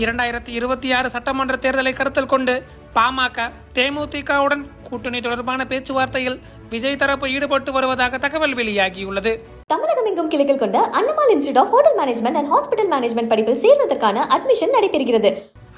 இரண்டாயிரத்தி இருபத்தி ஆறு சட்டமன்ற தேர்தலை கருத்தில் கொண்டு பாமக தேமுதிகவுடன் கூட்டணி தொடர்பான பேச்சுவார்த்தையில் விஜய் தரப்பு ஈடுபட்டு வருவதாக தகவல் வெளியாகியுள்ளது. தமிழகம் எங்கும் கிளைகள் கொண்ட Annamal institute of hotel management and hospital management படிப்பில் சேர்வதற்கான அட்மிஷன் நடைபெறுகிறது.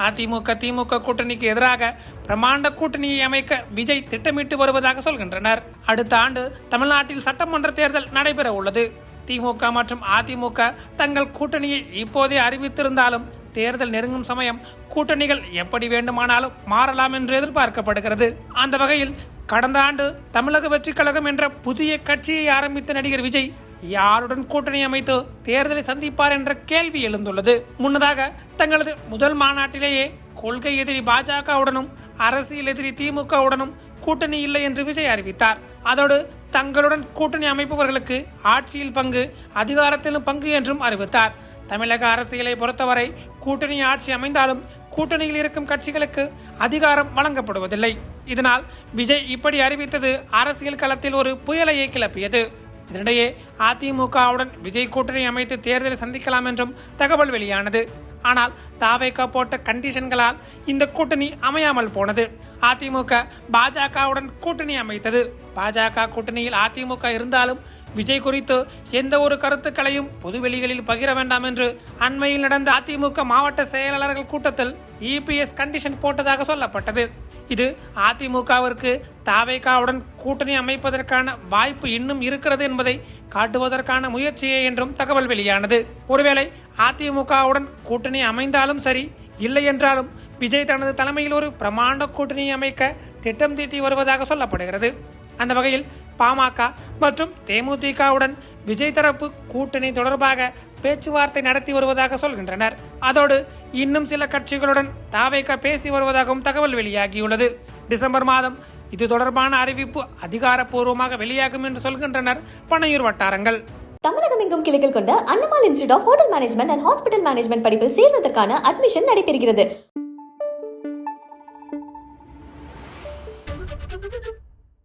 அதிமுக திமுக கூட்டணிக்கு எதிராக பிரமாண்ட கூட்டணியை அமைக்க விஜய் திட்டமிட்டு வருவதாக சொல்கின்றனர். அடுத்த ஆண்டு தமிழ்நாட்டில் சட்டமன்ற தேர்தல் நடைபெற உள்ளது திமுக மற்றும் அதிமுக தங்கள் கூட்டணியை இப்போதே அறிவித்திருந்தாலும் தேர்தல் நெருங்கும் சமயம் கூட்டணிகள் எப்படி வேண்டுமானாலும் மாறலாம் என்று எதிர்பார்க்கப்படுகிறது. அந்த வகையில் கடந்த ஆண்டு தமிழக வெற்றிக் கழகம் என்ற புதிய கட்சியை ஆரம்பித்த நடிகர் விஜய் யாருடன் கூட்டணி அமைத்து தேர்தலை சந்திப்பார் என்ற கேள்வி எழுந்துள்ளது. முன்னதாக தங்களது முதல் மாநாட்டிலேயே கொள்கை எதிரி பாஜகவுடனும் அரசியல் எதிரி திமுகவுடனும் கூட்டணி இல்லை என்று விஜய் அறிவித்தார். அதோடு தங்களுடன் கூட்டணி அமைப்பவர்களுக்கு ஆட்சியில் பங்கு அதிகாரத்திலும் பங்கு என்றும் அறிவித்தார். தமிழக அரசியலை பொறுத்தவரை கூட்டணி ஆட்சி அமைந்தாலும் கூட்டணியில் இருக்கும் கட்சிகளுக்கு அதிகாரம் வழங்கப்படுவதில்லை. இதனால் விஜய் இப்படி அறிவித்தது அரசியல் களத்தில் ஒரு புயலையை கிளப்பியது. இதனிடையே அதிமுகவுடன் விஜய் கூட்டணி அமைத்து தேர்தலை சந்திக்கலாம் என்றும் தகவல் வெளியானது. ஆனால் தாவேக்கா போட்ட கண்டிஷன்களால் இந்த கூட்டணி அமையாமல் போனது. அதிமுக பாஜகவுடன் கூட்டணி அமைத்தது. பாஜக கூட்டணியில் அதிமுக இருந்தாலும் விஜய் குறித்து எந்த ஒரு கருத்துக்களையும் பொதுவெளிகளில் பகிர வேண்டாம் என்று அண்மையில் நடந்த அதிமுக மாவட்ட செயலாளர்கள் கூட்டத்தில் இபிஎஸ் கண்டிஷன் போட்டதாக சொல்லப்பட்டது. இது அதிமுகவிற்கு தாவேகாவுடன் கூட்டணி அமைப்பதற்கான வாய்ப்பு இன்னும் இருக்கிறது என்பதை காட்டுவதற்கான முயற்சியே என்றும் தகவல் வெளியானது. ஒருவேளை அதிமுகவுடன் கூட்டணி அமைந்தாலும் சரி இல்லை என்றாலும் விஜய் தனது தலைமையில் ஒரு பிரமாண்ட கூட்டணி அமைக்க திட்டம் தீட்டி வருவதாக சொல்லப்படுகிறது. அந்த வகையில் பாமக மற்றும் தேமுதிகவுடன் விஜய் தரப்பு கூட்டணி தொடர்பாக பேச்சுவார்த்தை நடத்தி வருவதாக சொல்கின்றனர். அதோடு இன்னும் சில கட்சிகளுடன் தாவைக்க பேசி வருவதாகவும் தகவல் வெளியாகியுள்ளது. டிசம்பர் மாதம் இது தொடர்பான அறிவிப்பு அதிகாரப்பூர்வமாக வெளியாகும் என்று சொல்கின்றனர் பனையூர் வட்டாரங்கள். தமிழகம் எங்கும் கிளைகள் கொண்ட Annamal institute of hotel management and hospital management படிப்பில் சேர்வதற்கான அட்மிஷன் நடைபெறுகிறது.